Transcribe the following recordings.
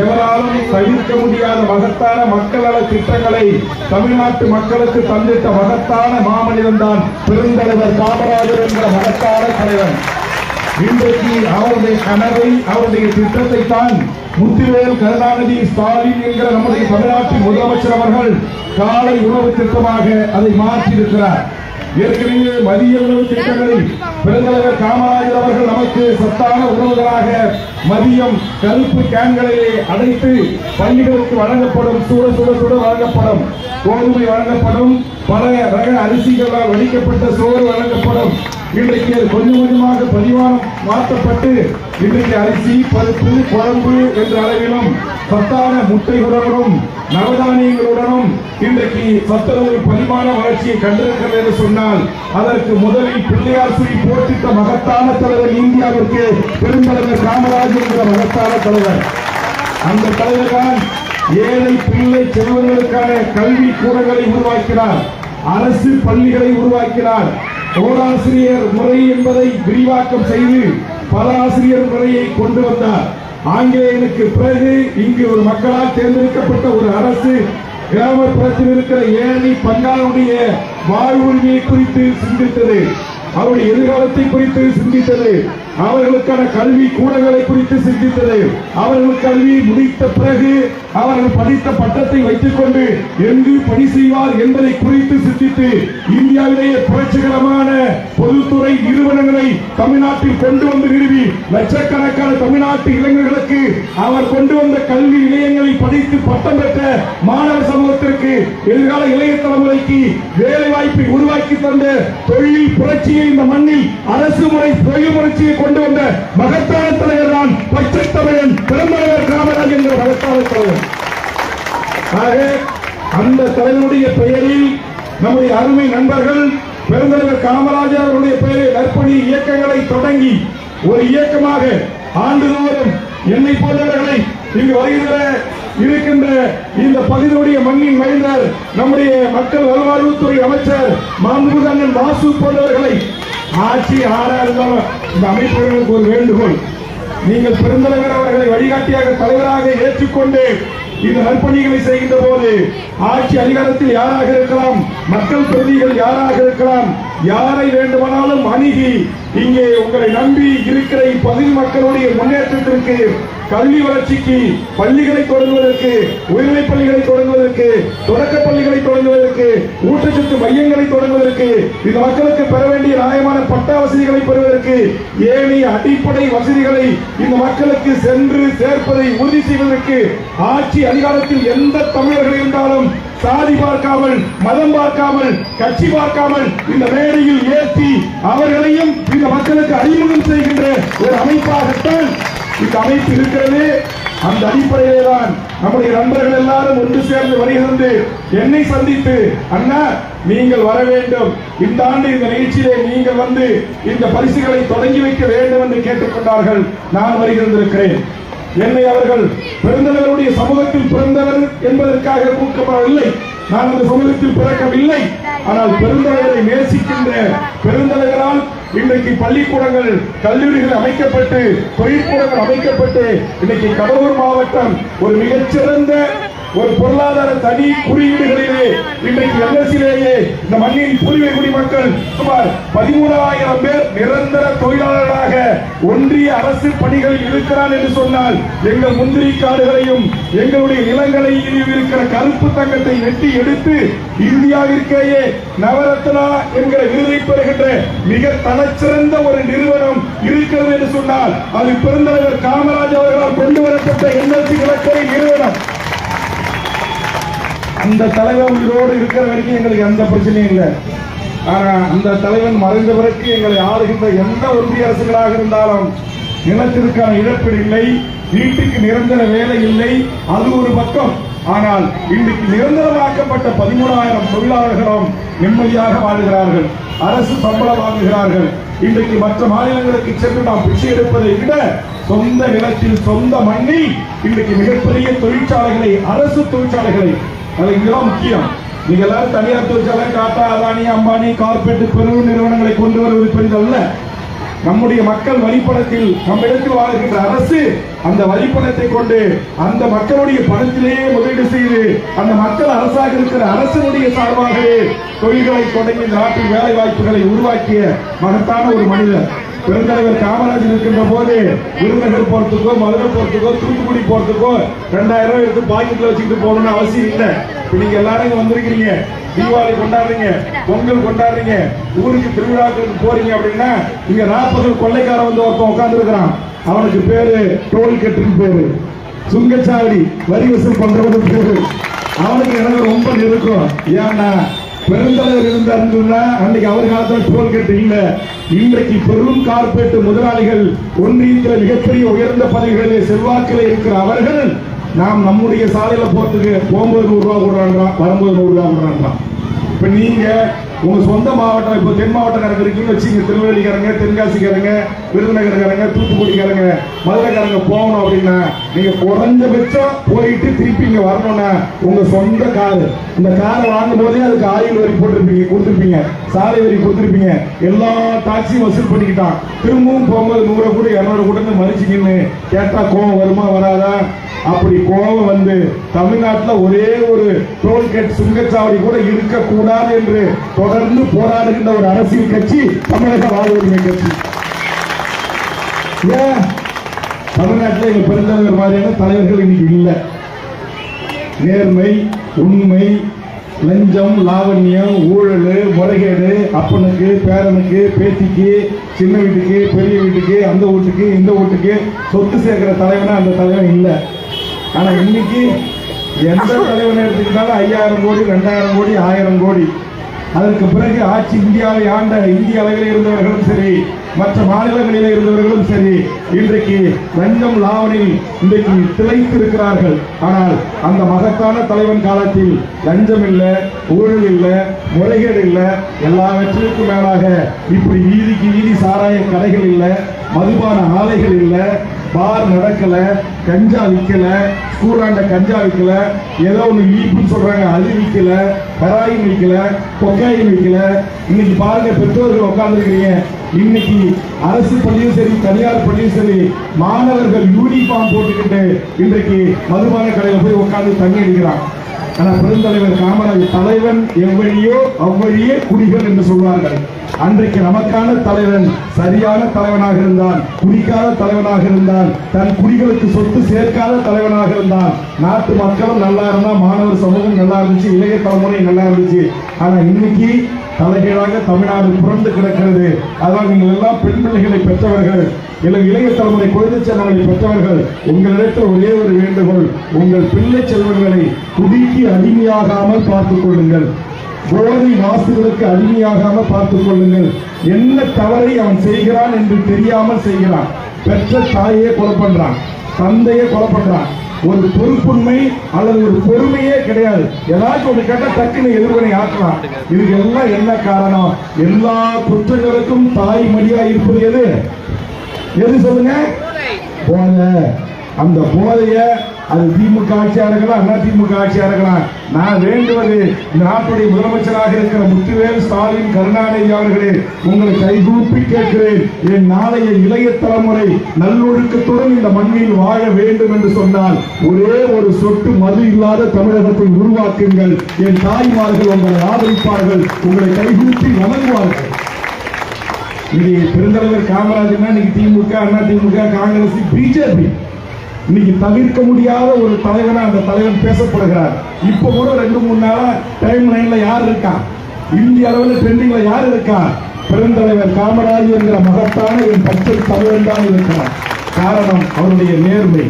எவராலும் தவிர்க்க முடியாத மகத்தான மக்கள் நல திட்டங்களை தமிழ்நாட்டு மக்களுக்கு தந்திட்ட மகத்தான மாமனிதன் தான் பெருந்தலைவர் காமராஜர் என்ற மகத்தான தலைவன். இன்றைக்கு அவருடைய கனவை அவருடைய திட்டத்தை தான் முத்துவேல் கருணாநிதி ஸ்டாலின் என்கிற நம்முடைய தமிழ்நாட்டின் முதலமைச்சர் அவர்கள் காலை உணவு திட்டமாக அதை மாற்றியிருக்கிறார். ஏற்கனவே மதிய உணவு திட்டங்களில் பெருந்தலைவர் காமராஜர் அவர்கள் நமக்கு சத்தான உணவுகளாக மதியம் கருப்பு கேன்களிலே அடைத்து பள்ளிகளுக்கு வழங்கப்படும் சுட சுட சுட வழங்கப்படும். கோதுமை வழங்கப்படும் பல ரக அரிசிகளால் வடிக்கப்பட்ட சோறு வழங்கப்படும். இன்றைக்கு அது கொஞ்சம் கொஞ்சமாக பரிமாணம் மாற்றப்பட்டு இன்றைக்கு அரிசி பருப்பு குழம்பு என்ற அளவிலும் சத்தான முட்டைகளுடனும் நவதானியங்களுடனும் இன்றைக்கு சத்துணவு பரிமாண வளர்ச்சியை கண்டிருக்கிறது என்று சொன்னால் அதற்கு முதலில் பிள்ளையார் சுழி போட்டித்த மகத்தான தலைவர் இந்தியாவிற்கு பெருந்தலைவர் காமராஜர் என்ற மகத்தான தலைவர். அந்த தலைவர்தான் ஏழை பிள்ளை செல்வர்களுக்கான கல்வி கூடங்களை உருவாக்கினார். அரசு பள்ளிகளை உருவாக்கினார். ஓராசிரியர் முறை என்பதை விரிவாக்கம் செய்து பல ஆசிரியர் முறையை கொண்டு வந்தார். ஆங்கிலேயனுக்கு பிறகு இங்கு ஒரு மக்களால் தேர்ந்தெடுக்கப்பட்ட ஒரு அரசு கிராமப்புறத்தில் இருக்கிற ஏழை பங்காளுடைய வாழ்வுரிமையை குறித்து சிந்தித்தது. அவருடைய எதிர்காலத்தை குறித்து சிந்தித்தது. அவர்களுக்கான கல்வி கூடங்களை குறித்து சிந்தித்தது அவர்கள் கல்வி முடித்த பிறகு அவர்கள் படித்த பட்டத்தை வைத்துக் கொண்டு எங்கு பணி செய்வார் என்பதை குறித்து சிந்தித்து இந்தியாவிலேயே புரட்சிகரமான பொதுத்துறை நிறுவனங்களை தமிழ்நாட்டில் கொண்டு வந்து நிறுவி லட்சக்கணக்கான தமிழ்நாட்டு இளைஞர்களுக்கு அவர் கொண்டு வந்த கல்வி நிலையங்களை படித்து பட்டம் பெற்ற மாணவ சமூகத்திற்கு எதிர்கால இளைய தலைமுறைக்கு வேலை வாய்ப்பை உருவாக்கி தந்த தொழில் புரட்சியை இந்த மண்ணில் அரசு முறை தொழில் புரட்சியை கொண்டு வந்த மகத்தான தலைவர் தான் பச்சை தமிழன் பெருந்தலைவர் காமராஜ் என்ற மகத்தான தலைவர். ஆக அந்த தலைவனுடைய பெயரில் நம்முடைய அருமை நண்பர்கள் பெருந்தலைவர் காமராஜர் அவருடைய பெயரில் நற்பணி இயக்கங்களை தொடங்கி ஒரு இயக்கமாக ஆண்டுதோறும் என்னை போன்றவர்களை இங்கு வருகின்ற இருக்கின்ற இந்த பகுதியுடைய மண்ணின் மைந்தர் நம்முடைய மக்கள் நல்வாழ்வுத்துறை அமைச்சர் மாண்புமிகு அண்ணன் வாசு போன்றவர்களை ஆட்சி ஆறா இருந்தாலும் இந்த அமைப்புகளுக்கு ஒரு வேண்டுகோள். நீங்கள் பெருந்தலைவர் அவர்களை வழிகாட்டியாக தலைவராக ஏற்றுக்கொண்டு இந்த நற்பணிகளை செய்கின்ற போது ஆட்சி அதிகாரத்தில் யாராக இருக்கலாம்? மக்கள் பிரதிகள் யாராக இருக்கலாம்? யாரை வேண்டுமானாலும் அணுகி இங்கே உங்களை நம்பி இருக்கிற இப்பகுதி மக்களுடைய முன்னேற்றத்திற்கு கல்வி வளர்ச்சிக்கு பள்ளிகளை தொடங்குவதற்கு உயர்நிலை பள்ளிகளை தொடங்குவதற்கு தொடக்க பள்ளிகளை தொடங்குவதற்கு ஊட்டச்சத்து மையங்களை தொடங்குவதற்கு இந்த மக்களுக்கு பெற வேண்டிய நியாயமான பட்டா வசதிகளை பெறுவதற்கு ஏனைய அடிப்படை வசதிகளை இந்த மக்களுக்கு சென்று சேர்ப்பதை உறுதி செய்வதற்கு ஆட்சி அதிகாரத்தில் எந்த தமிழர்கள் இருந்தாலும் சாதி பார்க்காமல் மதம் பார்க்காமல் கட்சி பார்க்காமல் இந்த மேடையில் ஏற்றி அவர்களையும் இந்த மக்களுக்கு அறிமுகம் செய்கின்ற ஒரு அமைப்பாகத்தான் இந்த அமைப்பு இருக்கிறது. அந்த அடிப்படையிலே தான் நம்முடைய நண்பர்கள் எல்லாரும் ஒன்று சேர்ந்து வருகிறது. என்னை சந்தித்து அண்ணா நீங்கள் வர வேண்டும். இந்த ஆண்டு இந்த நிகழ்ச்சியிலே நீங்கள் வந்து இந்த பரிசுகளை தொடங்கி வைக்க வேண்டும் என்று கேட்டுக்கொண்டார்கள். நான் வருகிறேன் என்னை அவர்கள் பிறந்தவர்களுடைய சமூகத்தில் பிறந்தவர் என்பதற்காக ஊக்கப்படவில்லை நான் அந்த சமூகத்தில் பிறக்கவில்லை. ஆனால் பெருந்தலைவரை நேசிக்கின்ற பெருந்தலைவரால் இன்றைக்கு பள்ளிக்கூடங்கள் கல்லூரிகள் அமைக்கப்பட்டு தொழிற்கூடங்கள் அமைக்கப்பட்டு இன்னைக்கு கடலூர் மாவட்டம் ஒரு மிகச்சிறந்த ஒரு பொருளாதார தனி குறியீடுகளிலே இன்றைக்கு எல்எஸ்சிலேயே இந்த மண்ணின் பூர்வீக குடிமக்கள் சுமார் பதிமூணாயிரம் பேர் நிரந்தர தொழிலாளர்களாக ஒன்றிய அரசு பணிகளில் இருக்கிறார் என்று சொன்னால் எங்கள் முந்திரி காடுகளையும் எங்களுடைய நிலங்களையும் இருக்கிற கருப்பு தங்கத்தை வெட்டி எடுத்து இந்தியாவிற்கேயே நவரத்னா என்கிற விருதை பெறுகின்ற மிக தலச்சிறந்த ஒரு நிறுவனம் இருக்கிறது என்று சொன்னால் அது பெருந்தலைவர் காமராஜ் அவர்களால் கொண்டு வரப்பட்ட என்எல்சி நிலக்கரி நிறுவனம். அந்த தலைவன் உயிரோடு இருக்கிற வரைக்கும் எங்களுக்கு எந்த பிரச்சனையும் இல்லை. ஆனால் அந்த தலைவன் மறைந்த பிறகு எங்களை ஆளுகின்ற எந்த ஒன்றிய அரசுகளாக இருந்தாலும் நிலத்திற்கான இழப்பீடு இல்லை. வீட்டுக்கு நிரந்தர வேலை இல்லை. அது ஒரு பக்கம். ஆனால் இன்றைக்கு நிரந்தரமாக்கப்பட்ட பதிமூணாயிரம் தொழிலாளர்களும் நிம்மதியாக வாழ்கிறார்கள். அரசு சம்பளம் வாங்குகிறார்கள். இன்றைக்கு மற்ற மாநிலங்களுக்கு சென்று நாம் பிச்சை எடுப்பதை விட சொந்த நிலத்தில் சொந்த மண்ணில் இன்றைக்கு மிகப்பெரிய தொழிற்சாலைகளை அரசு தொழிற்சாலைகளை இதுதான் முக்கியம். நீங்க எல்லாரும் தனியார் தொழிற்சாலை டாடா அதானி அம்பானி கார்பரேட் பெரு நிறுவனங்களை கொண்டு வருவது பெரிதல்ல நம்முடைய மக்கள் வரிப்பணத்தில் நம்மிடத்தில் வாழ்கின்ற அரசு அந்த வரிப்பணத்தை கொண்டு அந்த மக்களுடைய பணத்திலேயே முதலீடு செய்து அந்த மக்கள் அரசாக இருக்கிற அரசனுடைய சார்பாகவே தொழில்களை தொடங்கி இந்த நாட்டில் வேலை வாய்ப்புகளை உருவாக்கிய மகத்தான ஒரு மனிதர். பெருந்தலைவர் காமராஜர் இருக்கின்ற போது விருதுநகர் போறதுக்கோ மதுரை போறதுக்கோ தூத்துக்குடி போறதுக்கோ ரெண்டாயிரம் ரூபாய் எடுத்து பாக்கெட்ல வச்சுக்கிட்டு போகணும்னு அவசியம் இல்லை. நீங்க எல்லாரும் வந்திருக்கிறீங்க. தீபாவளி கொண்டாடுறீங்க பொங்கல் கொண்டாடுறீங்க ஊருக்கு திருவிழாக்களுக்கு போறீங்க அப்படின்னா இங்க நாற்பது கொள்ளைக்காரன் வந்து ஒருத்தன் உட்கார்ந்து இருக்கிறான் அவனுக்கு பேரு டோல் கட்டுன்னு பேரு. சுங்கச்சாவடி வரி வசூல் பண்றவனுக்கு பேரு. அவனுக்கு எனக்கு ரொம்ப நெருக்கம். ஏன்னா பெருந்தலைவர் இருந்தாருன்னா அன்னைக்கு அவர் காலத்தில் டோல் கேட்டீங்க இன்றைக்கு பெரும் கார்பரேட் முதலாளிகள் ஒன்றியத்தில் மிகப்பெரிய உயர்ந்த பதவிகளில் செல்வாக்கில் இருக்கிற அவர்கள் நாம் நம்முடைய சாலையில போறதுக்கு போகும்போது நூறு ரூபா கொடுறான்றான் வரும்போது நூறு ரூபா கொடுறான்றான் இப்ப நீங்க உங்க சொந்த மாவட்டம் இப்போ தென் மாவட்டக்காரங்க இருக்கீங்கன்னு வச்சுங்க திருநெல்வேலிக்காரங்க தென்காசிக்காரங்க விருதுநகர்காரங்க தூத்துக்குடிக்காரங்க மதுரைக்காரங்க போகணும் அப்படின்னா நீங்க குறைஞ்சபட்சம் போயிட்டு திருப்பி இங்க வரணும்னா உங்க சொந்த காரு. இந்த காரை வாங்கும் போதே அதுக்கு ஆயுள் வரி போட்டிருப்பீங்க கொடுத்துருப்பீங்க சாலை வரி கொடுத்துருப்பீங்க. எல்லா டாக்ஸியும் வசூல் பண்ணிக்கிட்டான். திரும்பவும் போகும்போது நூறு கூட இரநூறு கூட மறிச்சிக்கின்னு கேட்டா கோவம் வருமா வராதா? அப்படி கோபம் வந்து தமிழ்நாட்டில் ஒரே ஒரு டோல்கேட் சுங்கச்சாவடி கூட இருக்கக்கூடாது என்று தொடர்ந்து போராடுகின்ற ஒரு அரசியல் கட்சி தமிழக வாழ்வுரிமை கட்சி. ஏன்? தமிழ்நாட்டில் எங்க பெருந்தலைவர் மாதிரியான தலைவர்கள் இன்னைக்கு இல்லை. நேர்மை உண்மை லஞ்சம் லாவண்யம் ஊழல் முறைகேடு அப்பனுக்கு பேரனுக்கு பேத்திக்கு சின்ன வீட்டுக்கு பெரிய வீட்டுக்கு அந்த வீட்டுக்கு இந்த வீட்டுக்கு சொத்து சேர்க்கிற தலைவனா அந்த தலைவன் இல்லை. ஆனால் இன்னைக்கு எந்த தலைவனை எடுத்துக்கிட்டாலும் ஐயாயிரம் கோடி ரெண்டாயிரம் கோடி ஆயிரம் கோடி. அதற்கு பிறகு ஆட்சி இந்தியாவை ஆண்ட இந்திய அளவில் இருந்தவர்களும் சரி மற்ற மாநிலங்களில் இருந்தவர்களும் சரி இன்றைக்கு லஞ்சம் லாவனில் இன்றைக்கு திளைத்து இருக்கிறார்கள் ஆனால் அந்த மகத்தான தலைவன் காலத்தில் லஞ்சம் இல்லை ஊழல் இல்லை முறைகேடு இல்லை எல்லாவற்றிற்கும் மேலாக இப்படி வீதிக்கு வீதி சாராய கடைகள் இல்லை மதுபான ஆலைகள் இல்லை பார் நடக்கல கஞ்சா விற்கல ஸ்கூலாண்ட கஞ்சா விற்கல ஏதோ ஒன்று ஈப்புன்னு சொல்றாங்க அது விற்கல கராயும் விற்கல கொக்காயின் விற்கல இன்னைக்கு பாருங்க பெற்றோர்கள் உட்கார்ந்துருக்கிறீங்க. இன்னைக்கு அரசு பள்ளியும் சரி தனியார் பள்ளியும் சரி மாணவர்கள் யூனிஃபார்ம் போட்டுக்கிட்டு இன்றைக்கு மதுபான கடையில் போய் உட்காந்து தண்ணி அடிக்கிறான் ஆனா பெருந்தலைவர் காமராஜர் தலைவன் எவ்வழியோ அவ்வழியே குடிகள் என்று சொல்வார்கள். அன்றைக்கு நமக்கான தலைவன் சரியான தலைவனாக இருந்தான் குடிக்காத தலைவனாக இருந்தான் தன் குடிகளுக்கு சொத்து சேர்க்காத தலைவனாக இருந்தான். நாட்டு மக்களும் நல்லா இருந்தா மாணவர் சமூகம் நல்லா இருந்துச்சு இளைய தலைமுறை நல்லா இருந்துச்சு. ஆனா இன்னைக்கு தலைகீழாக தமிழ்நாடு புரண்டு கிடக்கிறது. அதான் நீங்கள் எல்லாம் பெண் பிள்ளைகளை பெற்றவர்கள். இல்லை இளைய தலைமுறை குழந்தை செல்வங்களை பெற்றவர்கள் உங்களிடத்தில் ஒரே ஒரு வேண்டுகோள் உங்கள் பிள்ளை செல்வங்களை குடிக்கு அடிமையாகாமல் பார்த்துக் கொள்ளுங்கள். போதை வாசுகளுக்கு அடிமையாகாமல் பார்த்துக் கொள்ளுங்கள். என்ன தவறை அவன் செய்கிறான் என்று தெரியாமல் செய்கிறான். பெற்ற தாயே கொலை பண்றான் தந்தையே கொலை பண்றான். ஒரு பொறுப்புண்மை அல்லது ஒரு பொறுமையே கிடையாது. ஏதாச்சும் ஒன்று கேட்டால் டக்குன்னு எதிர்வினை ஆக்கலாம். இதுக்கு எல்லாம் என்ன காரணம்? எல்லா குற்றங்களுக்கும் தாய் மடியா இருப்பது எது? எது சொல்லுங்க? போதை. அந்த போதைய அது திமுக ஆட்சியா இருக்கலாம் அண்ணா திமுக ஆட்சியா இருக்கலாம். நான் வேண்டுவது நாட்டுடைய முதலமைச்சராக இருக்கிற முத்துவேல் ஸ்டாலின் கருணாநிதி அவர்களே உங்களை கைகூப்பி கேட்கிறேன். என் நாளைய இளைய தலைமுறை நல்லொழுக்கத்துடன் இந்த மண்ணில் வாழ வேண்டும் என்று சொன்னால் ஒரே ஒரு சொட்டு மது இல்லாத தமிழகத்தை உருவாக்குங்கள். என் தாய்மார்கள் உங்களை ஆதரிப்பார்கள் உங்களை கைகூப்பி வணங்குவார்கள். இது பெருந்தலைவர் காமராஜர்னா இன்னைக்கு திமுக அண்ணா திமுக காங்கிரஸ் பிஜேபி. இன்னைக்கு தவிர்க்க முடியாத ஒரு தலைவனா அந்த தலைவன் பேசப்படுகிறார். இப்ப கூட ரெண்டு மூணு நாளா டைம் லைன்ல யார் இருக்கா? இந்திய அளவில் ட்ரெண்டிங்ல யார் இருக்கா? பெருந்தலைவர் காமராஜர் என்கிற மகத்தான என் பச்சை தலைவன் தான் இருக்கிறார். காரணம் அவருடைய நேர்மை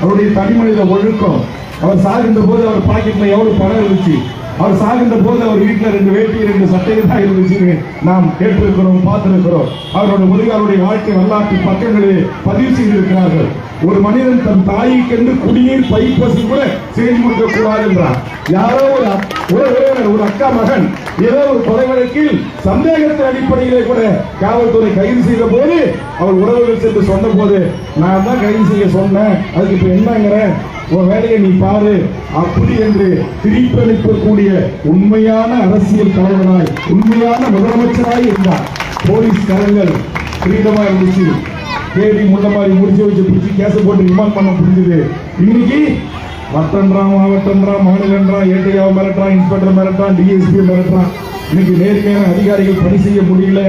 அவருடைய தனிமனித ஒழுக்கம். அவர் சாகின்ற போது அவர் பாக்கெட்ல எவ்வளவு பணம் இருந்துச்சு? அவர் சாகின்ற போது அவர் வீட்டில் ரெண்டு வேட்டி ரெண்டு சட்டைகள் தான் இருந்துச்சுன்னு நாம் கேட்டிருக்கிறோம் பார்த்திருக்கிறோம். அவரோட முருகாருடைய வாழ்க்கை வரலாற்று பக்கங்களே பதிவு செய்திருக்கிறார்கள். ஒரு மனிதன் தன் தாய்க்கென்று குடிநீர் பைப்பசி கூட செய்து கொடுக்க கூடாது என்றார். யாரோ ஒரு ஒரு உறவினர் ஒரு அக்கா மகன் ஏதோ ஒரு கொலை வழக்கில் சந்தேகத்தின் அடிப்படையிலே கூட காவல்துறை கைது செய்த போது அவர் உறவுகள் சென்று சொன்ன போது நான் தான் கைது செய்ய சொன்னேன். அதுக்கு இப்ப என்னங்கிறேன் உன் வேலையை நீ பாரு. அப்படி என்று திருப்பளிக்கக்கூடிய உண்மையான அரசியல் தலைவனாய் உண்மையான முதலமைச்சராய் இருந்தார். போலீஸ் கரங்கள் ஃப்ரீடமா இருந்துச்சு. தேடி முள்ள மாதிரி முடிச்சு வச்சு பிடிச்சி கேச போட்டு ரிமாண்ட் பண்ண புரிஞ்சுது. இன்னைக்கு வட்டன்றான் மாவட்டன்றான் மாநிலன்றான் ஏட்டையாவை மிரட்டுறான் இன்ஸ்பெக்டர் மிரட்டுறான் டிஎஸ்பி மிரட்டுறான் இன்னைக்கு நேர்மையான அதிகாரிகள் பணி செய்ய முடியல.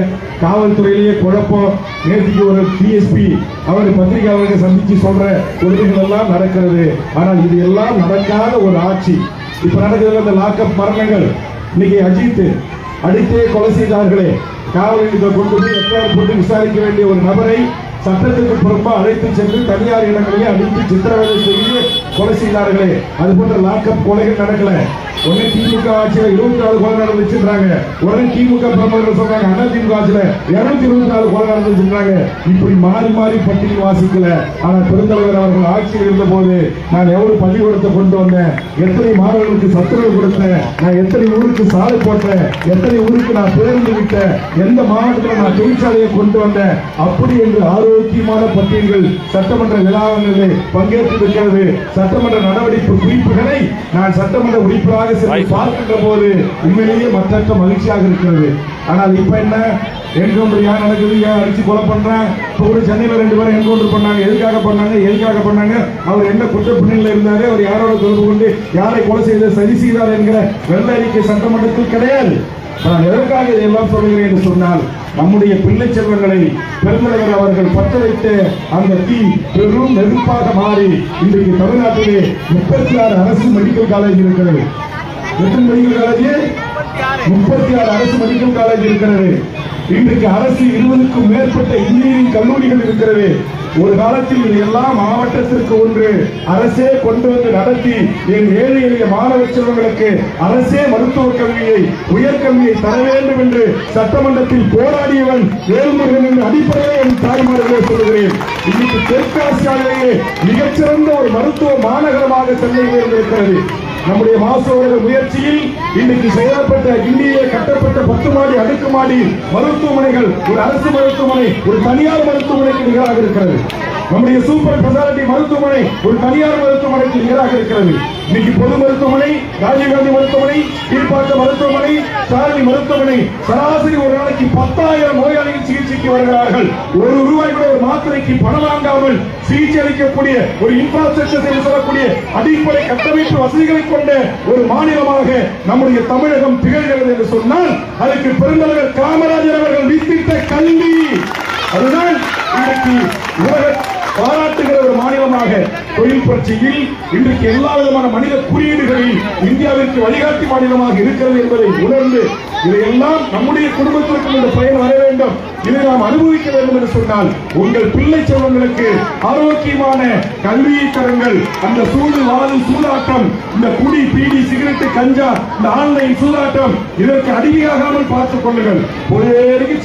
காவல்துறையிலேயே குழப்பம். நேற்றுக்கு ஒரு டிஎஸ்பி அவர் பத்திரிகையாளர்களை சந்திச்சு சொல்ற உதவிகள் எல்லாம் நடக்கிறது. ஆனால் இது எல்லாம் நடக்காத ஒரு ஆட்சி. இப்ப நடக்கிறது அந்த லாக்அப் மரணங்கள். இன்னைக்கு அஜித் அடித்தே கொலை செய்தார்களே. காவல் நிலையத்தில் கொண்டு போய் எஃப்ஐஆர் போட்டு விசாரிக்க வேண்டிய ஒரு நபரை சட்டத்துக்கு புறம்பா அழைத்து சென்று தனியார் இடங்களிலே அடித்து சித்திரவதை செய்து கொலை செய்தார்களே. அது போன்ற லாக்அப் கொலைகள் நடக்கல. உடனே திமுக ஆட்சியில இருபத்தி நாலு கொலை நடந்துச்சுன்றாங்க. உடனே திமுக பிரமுகர்கள் சொல்றாங்க அண்ணா திமுக ஆட்சியில இருநூத்தி இருபத்தி நாலு கொலை நடந்துச்சுன்றாங்க. இப்படி மாறி மாறி பட்டியல் வாசிக்கல. ஆனா பெருந்தலைவர் அவர்கள் ஆட்சியில் இருந்த போது நான் எவ்வளவு பள்ளிக்கூடத்தை கொண்டு வந்தேன். எத்தனை மாணவர்களுக்கு சத்துணவு கொடுத்தேன். நான் எத்தனை ஊருக்கு சாலை போட்டேன். எத்தனை ஊருக்கு நான் பேருந்து விட்டேன். எந்த மாவட்டத்தில் நான் தொழிற்சாலையை கொண்டு வந்தேன். அப்படி என்று ஆரோக்கியமான பட்டியல்கள் சட்டமன்ற விழாங்களில் பங்கேற்றிருக்கிறது சட்டமன்ற நடவடிக்கை குறிப்புகளை நான் சட்டமன்ற உறுப்பினராக சென்று பார்க்கின்ற போது உண்மையிலேயே மற்றற்ற மகிழ்ச்சியாக இருக்கிறது. ஆனால் இப்ப என்ன? என்கவுண்டர் ஏன் நடக்குது? ஏன் அடிச்சு கொலை பண்றேன் இப்போ கூட சென்னையில ரெண்டு பேரும் என்கவுண்டர் பண்ணாங்க. எதுக்காக பண்ணாங்க? எதுக்காக பண்ணாங்க? அவர் என்ன குற்ற பின்னணியில் இருந்தாரு? அவர் யாரோட தொடர்பு கொண்டு யாரை கொலை செய்த சரி செய்தார் என்கிற வெள்ள அறிக்கை சட்டமன்றத்தில் கிடையாது. நான் எதற்காக இதையெல்லாம் சொல்கிறேன் என்று சொன்னால் நம்முடைய பிள்ளை செல்வங்களை பெருந்தலைவர் அவர்கள் பற்ற வைத்த அந்த தீ பெரும் நெருப்பாக மாறி இன்றைக்கு தமிழ்நாட்டிலே முப்பத்தி ஆறு அரசு மெடிக்கல் காலேஜ் இருக்கிறது. எத்தனை மெடிக்கல் காலேஜ் முப்பத்தி ஆறு அரசு மெடிக்கல் காலேஜ் இருக்கிறது. இன்றைக்கு அரசு இருபதுக்கும் மேற்பட்ட இன்ஜினியரிங் கல்லூரிகள் இருக்கிறது. ஒரு காலத்தில் எல்லாம் மாவட்டத்திற்கு ஒன்று. அரசே கொண்டு வந்து நடத்தி என் ஏழை எளிய மாணவ செல்வங்களுக்கு அரசே மருத்துவ கல்வியை உயர்கல்வியை தர வேண்டும் என்று சட்டமன்றத்தில் போராடியவன் வேல்முருகன் என்ற அடிப்படையை என் தாய்மார்களே சொல்லுகிறேன். இன்னைக்கு தெற்காசியாவிலேயே மிகச்சிறந்த ஒரு மருத்துவ மாநகரமாக சென்னை உயர்ந்திருக்கிறது நம்முடைய மாசோட முயற்சியில் இன்னைக்கு செயல்பட்ட இந்தியிலே கட்டப்பட்ட பத்து மாடி அடுக்குமாடி மருத்துவமனைகள் ஒரு அரசு மருத்துவமனை ஒரு தனியார் மருத்துவமனைக்கு நிகழாக இருக்கிறது. நம்முடைய சூப்பர் ஸ்பெஷாலிட்டி மருத்துவமனை ஒரு தனியார் மருத்துவமனைக்கு நிகராக இருக்கிறது. இன்னைக்கு பொது மருத்துவமனை ராஜீவ்காந்தி மருத்துவமனை கீழ்பாக்க மருத்துவமனை சாரணி மருத்துவமனை சராசரி ஒரு நாளைக்கு பத்தாயிரம் நோயாளிகள் சிகிச்சைக்கு வருகிறார்கள். ஒரு ரூபாய் கூட ஒரு மாத்திரைக்கு பணம் வாங்காமல் சிகிச்சை அளிக்கக்கூடிய ஒரு இன்ஃப்ராஸ்ட்ரக்சர் என்று சொல்லக்கூடிய அடிப்படை கட்டமைப்பு வசதிகளை கொண்ட ஒரு மாநிலமாக நம்முடைய தமிழகம் திகழ்கிறது என்று சொன்னால் அதுக்கு பெருந்தலைவர் காமராஜர் அவர்கள் வித்திட்ட கல்வி. அதுதான் இன்னைக்கு உலக பாராட்டுகிற ஒரு மாநிலமாக தொழில் புரட்சியில் இன்றைக்கு எல்லா விதமான மனித குறியீடுகளில் இந்தியாவிற்கு வழிகாட்டி மாநிலமாக இருக்கிறது என்பதை உணர்ந்து இதையெல்லாம் நம்முடைய குடும்பத்திற்கும் இந்த பயன் வர வேண்டும். இதை நாம் அனுபவிக்க வேண்டும் என்று சொன்னால் உங்கள் பிள்ளை செல்வங்களுக்கு ஆரோக்கியமான கல்வியை தருங்கள். அந்த சூடு வாது சூதாட்டம் இந்த குடி பீடி சிகரெட்டு கஞ்சா இந்த ஆன்லைன் சூதாட்டம் இதற்கு அடிமையாகாமல் பார்த்துக் கொள்ளுங்கள். ஒரே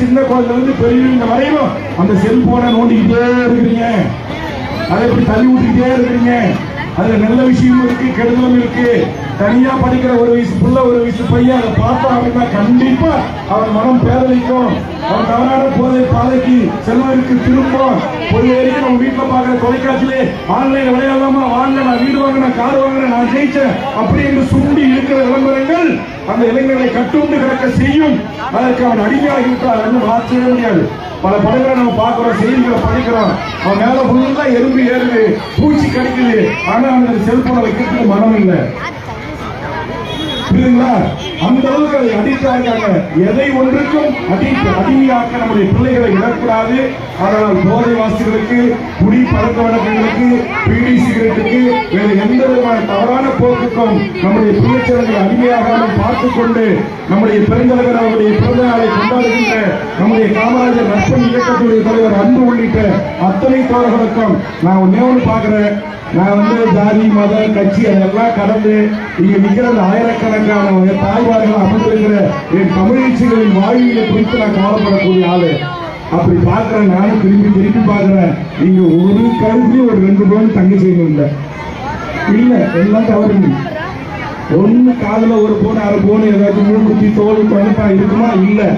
சின்ன குழந்தை இருந்து பெரியவங்க வரையும் அந்த செல்போனை நோண்டிக்கிட்டே இருக்கிறீங்க. அதை எப்படி தள்ளி விட்டுக்கிட்டே இருக்கிறீங்க. அதுல நல்ல விஷயமும் இருக்கு கெடுதலும் இருக்கு. தனியா படிக்கிற ஒரு வயசு புள்ள ஒரு வயசு பையன் அதை பார்த்தா அப்படின்னா கண்டிப்பா அவன் மனம் பேரளிக்கும் அவன் தவறான போதை பாதைக்கு செல்வதற்கு திரும்ப ஒரு நம்ம வீட்டில் பார்க்குற தொலைக்காட்சியிலே ஆன்லைன்ல விளையாடலாமா வாங்க நான் வீடு வாங்கினேன் கார் வாங்கினேன் நான் ஜெயிச்சேன். அப்படி என்று சுண்டி இருக்கிற விளம்பரங்கள் அந்த இளைஞர்களை கட்டுண்டு கிடக்க செய்யும். அதற்கு அவன் அடிமையாக இருக்கிறார் என்று மாற்றவே முடியாது பல படங்களை நம்ம பார்க்கிறோம் செய்திகளை படிக்கிறோம். அவன் மேல ஃபுல்லா எறும்பு ஏறுது பூச்சி கிடைக்குது. ஆனா அந்த செல்போனை வைக்கிறதுக்கு மனம் இல்லை புரியுதுங்களா அந்த அளவுக்கு அதை அடிக்ட் ஆகிறாங்க எதை ஒன்றுக்கும் அடி அடிமையாக்க நம்முடைய பிள்ளைகளை விடக்கூடாது. ஆனால் போதை வாசிகளுக்கு குடி பழக்க வழக்கங்களுக்கு பீடி சிகரெட்டுக்கு வேறு எந்த விதமான தவறான போக்குக்கும் நம்முடைய பிள்ளைச்சலங்களை அடிமையாகாமல் பார்த்துக் கொண்டு நம்முடைய பெருந்தலைவர் அவருடைய பிறந்த நாளை கொண்டாடுகின்ற நம்முடைய காமராஜர் நஷ்டம் இயக்கத்துடைய தலைவர் அன்பு உள்ளிட்ட அத்தனை தோழர்களுக்கும் நான் ஒன்னே ஒன்று பார்க்கிறேன். நான் வந்து ஜாதி மத கட்சி அதெல்லாம் கடந்து இங்க நிக்கிற அந்த ஆயிரக்கணக்கான என் தாய்மார்கள் அமர்ந்திருக்கிற என் தமிழச்சிகளின் வாழ்வியலை குறித்து நான் கவலைப்படக்கூடிய ஆளு. அப்படி பார்க்கிறேன் நானும் திரும்பி திரும்பி பார்க்கிறேன். இங்க ஒரு கருத்துலயும் ஒரு ரெண்டு பேரும் தங்கி செய்யணும் இல்லை. இல்ல எல்லாம் தவறு ஒன்னு காதல ஒரு போன அரை போன ஏதாச்சும் மூக்குத்தி தோல் பழுப்பா இருக்குமா? இல்லை.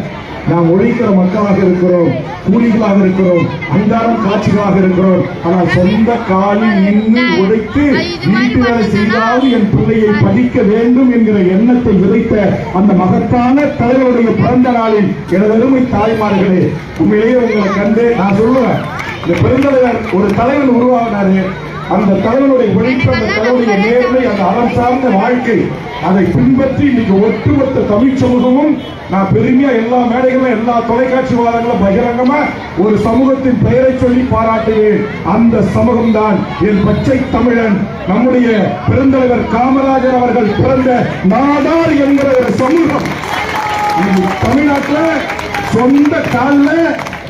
நாம் உழைக்கிற மக்களாக இருக்கிறோம் கூலிகளாக இருக்கிறோம் அன்றாடம் காட்சிகளாக இருக்கிறோம். ஆனால் சொந்த காலில் நின்று உழைத்து வீட்டு வேலை செய்தாவது என் பிள்ளையை படிக்க வேண்டும் என்கிற எண்ணத்தை விதைத்த அந்த மகத்தான தலைவருடைய பிறந்த நாளில் எனது அருமை தாய்மார்களே உண்மையிலேயே உங்களை கண்டு நான் சொல்லுவேன் இந்த பெருந்தலைவர் ஒரு தலைவன் உருவாகினாரு அந்த தலைவனுடைய உழைப்பு அந்த தலைவனுடைய நேர்மை அந்த அறம் சார்ந்த வாழ்க்கை அதை பின்பற்றி இன்னைக்கு ஒட்டுமொத்த தமிழ் சமூகமும் நான் பெருமையா எல்லா மேடைகளும் எல்லா தொலைக்காட்சி வாதங்களும் பகிரங்கமா ஒரு சமூகத்தின் பெயரை சொல்லி பாராட்டுவேன் அந்த சமூகம் தான் என் பச்சை தமிழன். நம்முடைய பெருந்தலைவர் காமராஜர் அவர்கள் பிறந்த நாடார் என்கிற ஒரு சமூகம். தமிழ்நாட்டுல சொந்த கால்ல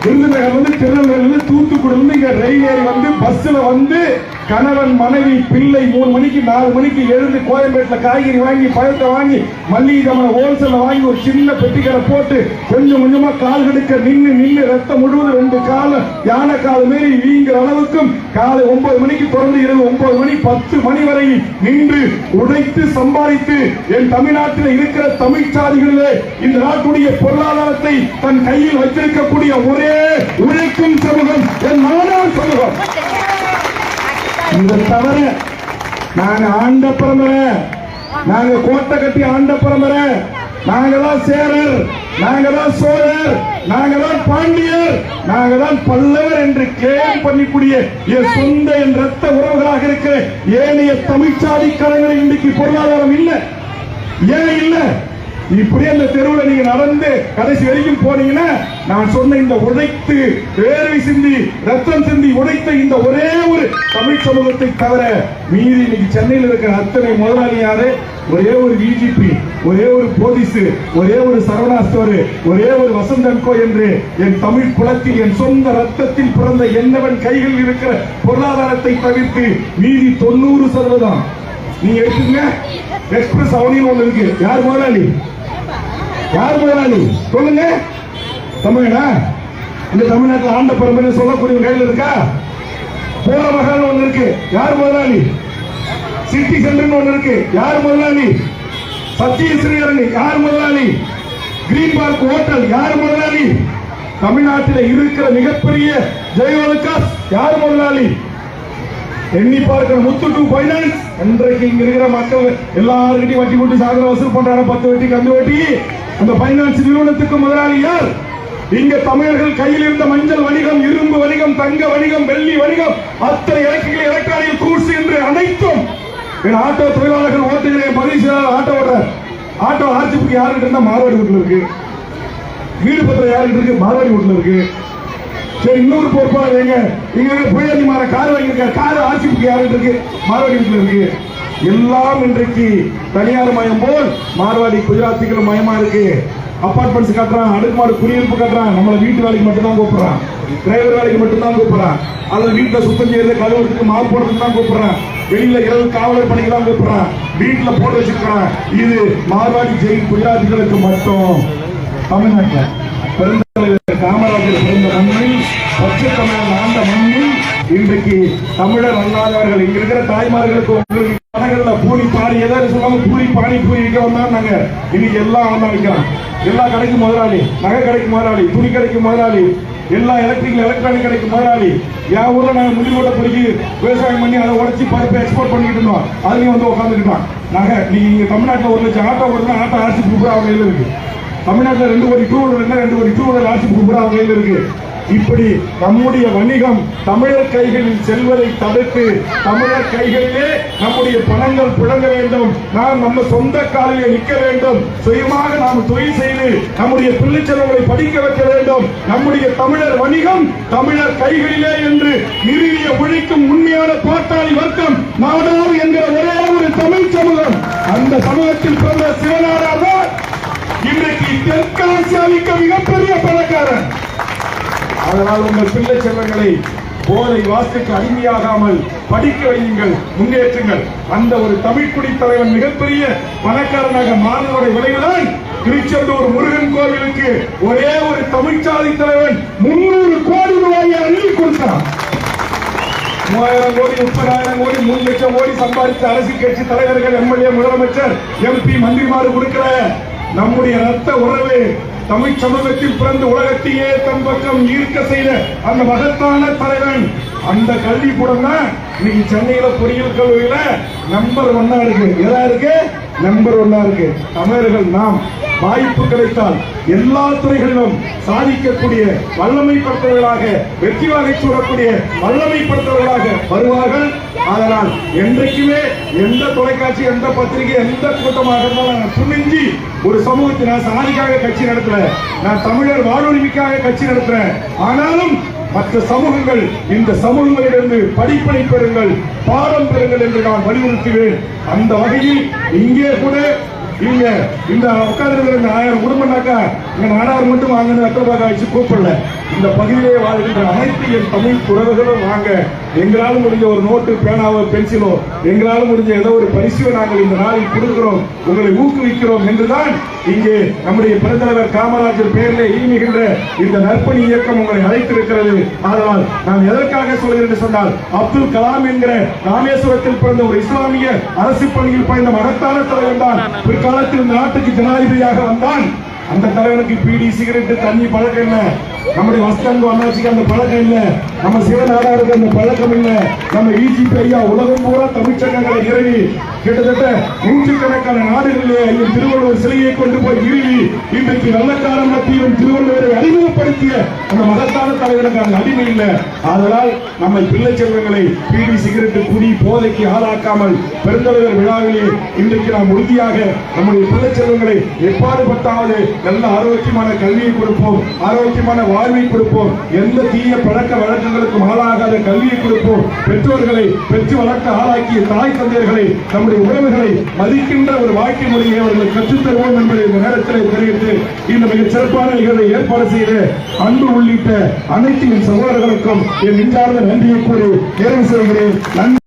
திருநெல்வேலியில இருந்து தூத்துக்குடியில இருந்து இங்க ரயில் ஏறி வந்து பஸ்ல வந்து கணவன் மனைவி பிள்ளை மூணு மணிக்கு நாலு மணிக்கு எழுந்து கோயம்பேட்டில் காய்கறி வாங்கி பழத்தை வாங்கி மல்லிகை ஜாமான் ஹோல்சேலில் வாங்கி ஒரு சின்ன பெட்டிக்கடை போட்டு கொஞ்சம் கொஞ்சமாக கால் கெடுக்க நின்று நின்று ரத்தம் முழுவதும் ரெண்டு காலம் யானை கால மாரி வீங்கிற அளவுக்கும் காலை ஒன்பது மணிக்கு தொடர்ந்து இரவு ஒன்பது மணி பத்து மணி வரை நின்று உழைத்து சம்பாதித்து என் தமிழ்நாட்டில் இருக்கிற தமிழ் சாதிகளிலே இந்த நாட்டுடைய பொருளாதாரத்தை தன் கையில் வைத்திருக்கக்கூடிய ஒரே உழைக்கும் சமூகம் என் மாணவ சமூகம். இதை தவிர நாங்க ஆண்ட பரம்பரை நாங்க கோட்டை கட்டி ஆண்ட பரம்பரை நாங்க தான் சேரர் நாங்க தான் சோழர் நாங்க தான் பாண்டியர் நாங்க தான் பல்லவர் என்று கேம் பண்ணிக்கூடிய என் சொந்த என் ரத்த உறவுகளாக இருக்கிற ஏனைய தமிழ்ச்சாதி கலைஞர்கள் இன்றைக்கு பொருளாதாரம் இல்லை. ஏன் இல்லை? இப்படியே அந்த தெருவில் நீங்க நடந்து கடைசி வரைக்கும் போனீங்கன்னா நான் சொன்ன இந்த உழைத்து வேர்வை சிந்தி ரத்தம் சிந்தி உழைத்த இந்த ஒரே ஒரு தமிழ் சமூகத்தை தவிர மீதி இன்னைக்கு சென்னையில் இருக்கிற அத்தனை முதலாளி யாரு? ஒரே ஒரு விஜிபி ஒரே ஒரு போலீஸ் ஒரே ஒரு சரவணா ஸ்டோர் ஒரே ஒரு வசந்தன்கோ என்று என் தமிழ் குலத்தில் என் சொந்த ரத்தத்தில் பிறந்த என்னவன் கைகள் இருக்கிற பொருளாதாரத்தை தவிர்த்து மீதி தொண்ணூறு சதவீதம். நீங்க எடுத்துங்க எக்ஸ்பிரஸ் அவனியும் ஒன்று இருக்கு. யார் முதலாளி? யார் முதலாளி? சொல்லுங்க. தமிழா இந்த தமிழ்நாட்டில் ஆண்ட பரம்பரை சொல்லக்கூடிய கையில் இருக்கா? போற மகான் ஒண்ணு இருக்கு. யார் முதலாளி? சிட்டி சென்டர் ஒண்ணு இருக்கு. யார் முதலாளி? சத்திய ஸ்ரீரங்கி யார் முதலாளி? Green park hotel. யார் முதலாளி? தமிழ்நாட்டில் இருக்கிற மிகப்பெரிய ஜெயலலிதாஸ் யார் முதலாளி? எண்ணி பார்க்கிற முத்து டூ பைனான்ஸ் இன்றைக்கு இங்க இருக்கிற மக்கள் எல்லாருக்கிட்டையும் வட்டி கூட்டி சாகர வசூல் பண்றாங்க. பத்து வட்டி கந்து வட்டி. அந்த பைனான்ஸ் நிறுவனத்துக்கு முதலாளி யார்? இங்க தமிழர்கள் கையில் இருந்த மஞ்சள் வணிகம் இரும்பு வணிகம் தங்க வணிகம் வெள்ளி வணிகம் அத்தனை இலக்குகள் எலக்ட்ரானிக் கூர்ஸ் என்று அனைத்தும் என் ஆட்டோ தொழிலாளர்கள் ஓட்டுகிற பதிவு செய்தால் ஆட்டோ ஓட்டுறார். ஆட்டோ ஆர்ஜிபுக்கு யாருக்கிட்ட இருந்தா மாரவாடி வீட்டில் இருக்கு. வீடு பத்திரம் யாருக்கிட்ட இருக்கு? மாரவாடி வீட்டில் இருக்கு. சரி இன்னொரு பொறுப்பாளர் எங்க? இங்க புயலி மாற கார் வாங்கியிருக்க கார் ஆட்சிக்கு யாரு இருக்கு? மார்வாடி வீட்டுல இருக்கு. எல்லாம் இன்றைக்கு தனியார் மயம் போல் மார்வாடி குஜராத்திகள் மயமா இருக்கு. அப்பார்ட்மெண்ட்ஸ் கட்டுறான் அடுக்குமாடு குடியிருப்பு கட்டுறான். நம்மள வீட்டு வேலைக்கு மட்டும்தான் கூப்பிடுறான். டிரைவர் வேலைக்கு மட்டும்தான் கூப்பிடுறான். அல்லது வீட்டுல சுத்தம் செய்யறது கழுவுறதுக்கு மாவு போடுறதுக்கு தான் கூப்பிடுறான். வெளியில இரவு காவலர் பணிக்கு தான் கூப்பிடுறான். வீட்டுல போட்டு வச்சிருக்கிறான். இது மார்வாடி ஜெயில் குஜராத்திகளுக்கு மட்டும். தமிழ்நாட்டில். காமராஜர் பிறந்த மண்ணில் பச்சை தமிழன் ஆண்ட மண்ணில் இன்றைக்கு தமிழர் அல்லாதவர்கள் இங்க இருக்கிற தாய்மார்களுக்கு உங்களுக்கு கடைகள்ல பூரி பாரி ஏதாவது சொல்லாம பூரி பானி பூரி விற்க வந்தா நாங்க இன்னைக்கு எல்லாம் அவன் தான் எல்லா கடைக்கும் முதலாளி நகை கடைக்கு முதலாளி துணி கடைக்கு முதலாளி எல்லா எலக்ட்ரிக்கல் எலக்ட்ரானிக் கடைக்கு முதலாளி. என் ஊர்ல நாங்க முடி பிடிச்சி விவசாயம் பண்ணி அதை உடச்சி பருப்பு எக்ஸ்போர்ட் பண்ணிட்டு இருந்தோம். அதுலயும் வந்து உட்காந்துக்கிட்டான் நகை நீங்கள் இங்கே தமிழ்நாட்டில் ஒரு லட்சம் ஆட்டோ ஓடுனா ஆட்டோ அரசு கொடுக்குற அவங்க இருக்கு. தமிழ்நாட்டில் ரெண்டு கோடி டூ வீலர் ரெண்டு கோடி டூ வீலர் ஆட்சி புக் அவங்க இருக்கு? இப்படி நம்முடைய வணிகம் தமிழர் கைகளில் செல்வதை தடுத்து தமிழர் கைகளிலே நம்முடைய பணங்கள் புழங்க வேண்டும். நாம் நம்ம சொந்த காலிலே நிற்க வேண்டும். சுயமாக நாம் தொழில் செய்து நம்முடைய பிள்ளை படிக்க வைக்க வேண்டும். நம்முடைய தமிழர் வணிகம் தமிழர் கைகளிலே என்று நிறுவிய உழைக்கும் உண்மையான பாட்டாளி வர்க்கம் நாடார் என்கிற ஒரே ஒரு தமிழ் சமூகம். அந்த சமூகத்தில் பிறந்த சிவனாரார் தான் மிகப்பெரிய பணக்காரன். அதனால் உங்கள் பிள்ளை செல்வங்களை போதை வாசிக்கு அடிமையாகாமல் படிக்க வையுங்கள் முன்னேற்றுங்கள். அந்த ஒரு தமிழ்குடி தலைவன் மிகப்பெரிய பணக்காரனாக மாறுவதை விளைவுதான் திருச்செந்தூர் முருகன் கோவிலுக்கு ஒரே ஒரு தமிழ்ச்சாதி தலைவன் முன்னூறு கோடி ரூபாயை அள்ளி கொடுத்தான். மூவாயிரம் கோடி முப்பதாயிரம் கோடி மூணு லட்சம் கோடி சம்பாதித்த அரசு கட்சி தலைவர்கள் எம்எல்ஏ முதலமைச்சர் எம்பி மந்திரிமாறு கொடுக்கிற நம்முடைய ரத்த உறவு தமிழ் சமூகத்தில் பிறந்து உலகத்தையே தன் பக்கம் ஈர்க்க செய்த அந்த மகத்தான தலைவன். அந்த கல்விக்கூடம் தான் இன்னைக்கு சென்னையில பொறியியல் கல்லூரியில நம்பர் ஒன்னா இருக்கு. எதா இருக்கு? நம்பர் ஒன்னா இருக்கு. தமிழர்கள் நாம் வாய்ப்பு கிடைத்தால் எல்லா துறைகளிலும் சாதிக்கக்கூடிய வல்லமைப்படுத்தவர்களாக வெற்றி வாகை சூடக்கூடிய வல்லமைப்படுத்தவர்களாக வருவார்கள். அதனால் என்றைக்குமே எந்த தொலைக்காட்சி எந்த பத்திரிகை எந்த கூட்டமாக இருந்தாலும் நான் துணிஞ்சி ஒரு சமூகத்தை நான் சாதிக்காக கட்சி நடத்துறேன். நான் தமிழர் வாழ்வுரிமைக்காக கட்சி நடத்துறேன். ஆனாலும் மற்ற சமூகங்கள் இந்த சமூகங்களிலிருந்து படிப்பனை பெறுங்கள் பாடம் பெறுங்கள் என்று நான் வலியுறுத்துவேன். அந்த வகையில் இங்கே கூட இங்க இந்த உட்கார்ந்து ஆயிரம் குடும்பம்னாக்கா இங்க நாடார் மட்டும் வாங்கன்னு அக்கபாக வச்சு கூப்பிடல. இந்த பகுதியிலே வாழ்கின்ற அனைத்து என் தமிழ் துறவுகளும் வாங்க. எங்களால் முடிஞ்ச ஒரு நோட்டு பேனாவோ பென்சிலோ எங்களால் முடிஞ்ச ஏதோ ஒரு பரிசுவை நாங்கள் இந்த நாளில் கொடுக்கிறோம். உங்களை ஊக்குவிக்கிறோம் என்றுதான் இங்கே நம்முடைய பெருந்தலைவர் காமராஜர் பெயரில் ஈமிகின்ற இந்த நற்பணி இயக்கம் உங்களை அழைத்திருக்கிறது. ஆனால் நான் எதற்காக சொல்கிறேன் என்று சொன்னால் அப்துல் கலாம் என்கிற ராமேஸ்வரத்தில் பிறந்த ஒரு இஸ்லாமிய அரசு பணியில் பயந்த மகத்தான தலைவன் தான் பிற்காலத்தில் இந்த நாட்டுக்கு ஜனாதிபதியாக வந்தான். அந்த தலைவனுக்கு பீடி சிகரெட் தண்ணி பழக்கம் என்ன? நம்முடைய வஸ்தங்க அண்ணாச்சிக்கு அந்த பழக்கம் இல்ல. நம்ம சிவநாடாருக்கு அந்த பழக்கம் இல்ல. நம்ம இஜிபி ஐயா உலகம் பூரா தமிழ்ச்சங்கங்களை நிறுவி கிட்டத்தட்ட நூற்றுக்கணக்கான நாடுகளிலே ஐயா திருவள்ளுவர் சிலையை கொண்டு போய் நிறுவி இன்றைக்கு வெள்ளக்கார மத்தியிலும் திருவள்ளுவரை அறிமுகப்படுத்திய அந்த மகத்தான தலைவனுக்கு அந்த அடிமை இல்ல. அதனால் நம்ம பிள்ளை செல்வங்களை பீடி சிகரெட்டு குடி போதைக்கு ஆளாக்காமல் பெருந்தலைவர் விழாவிலே இன்றைக்கு நாம் உறுதியாக நம்முடைய பிள்ளை செல்வங்களை எப்பாடுபட்டாவது நல்ல ஆரோக்கியமான கல்வியை கொடுப்போம். ஆரோக்கியமான வாழ்வை கொடுப்போம். எந்த தீய பழக்க வழக்கங்களுக்கும் ஆளாகாத கல்வியை கொடுப்போம். பெற்றோர்களை பெற்று வளர்க்க ஆளாக்கிய தாய் தந்தையர்களை நம்முடைய உறவுகளை மதிக்கின்ற ஒரு வாழ்க்கை முறையை அவர்கள் கற்றுத்தருவோம் என்பதை இந்த நேரத்தில் தெரிவித்து இந்த மிகச் சிறப்பான நிகழ்வை ஏற்பாடு செய்த அன்பு உள்ளிட்ட அனைத்து என் சகோதரர்களுக்கும் என் நெஞ்சார்ந்த நன்றியை கூறி தேர்வு செய்கிறேன். நன்றி.